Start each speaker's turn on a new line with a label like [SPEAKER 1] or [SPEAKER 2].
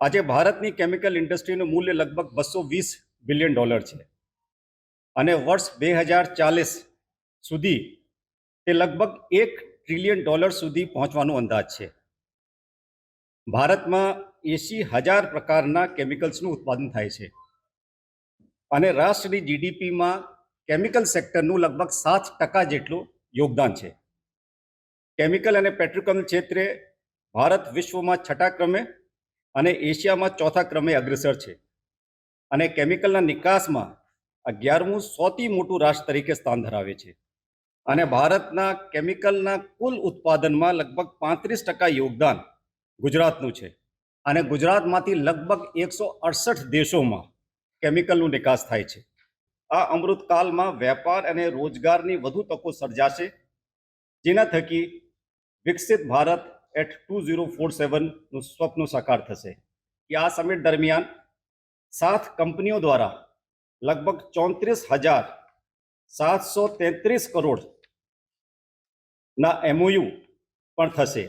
[SPEAKER 1] આજે ભારતની કેમિકલ ઇન્ડસ્ટ્રીનું મૂલ્ય લગભગ બસો વીસ બિલિયન ડોલર છે. અને વર્ષ બે હજાર ચાલીસ સુધી તે લગભગ એક ટ્રિલિયન ડોલર સુધી પહોંચવાનો અંદાજ છે. ભારતમાં એંશી હજાર પ્રકારના કેમિકલ્સનું ઉત્પાદન થાય છે. અને રાષ્ટ્રની જીડીપીમાં કેમિકલ સેક્ટરનું લગભગ સાત ટકા જેટલું યોગદાન છે. કેમિકલ અને પેટ્રોકેમિકલ ક્ષેત્રે ભારત વિશ્વમાં છઠ્ઠા ક્રમે અને એશિયામાં ચોથા ક્રમે અગ્રેસર છે. અને કેમિકલના નિકાસમાં અગિયારમું સૌથી મોટું રાષ્ટ્ર તરીકે સ્થાન ધરાવે છે. અને ભારતના કેમિકલના કુલ ઉત્પાદનમાં લગભગ પાંત્રીસ ટકા યોગદાન ગુજરાતનું છે. અને ગુજરાતમાંથી લગભગ એકસો અડસઠ દેશોમાં કેમિકલનું નિકાસ થાય છે. આ અમૃતકાલમાં વેપાર અને રોજગારની વધુ તકો સર્જાશે. જેના થકી વિકસિત Bharat at two zero four સેવનનું સ્વપ્ન સાકાર થશે. કે આ સમિટ દરમિયાન સાત કંપનીઓ દ્વારા લગભગ ચોત્રીસ હજાર સાતસો તેત્રીસ કરોડના એમઓયુ પણ થશે.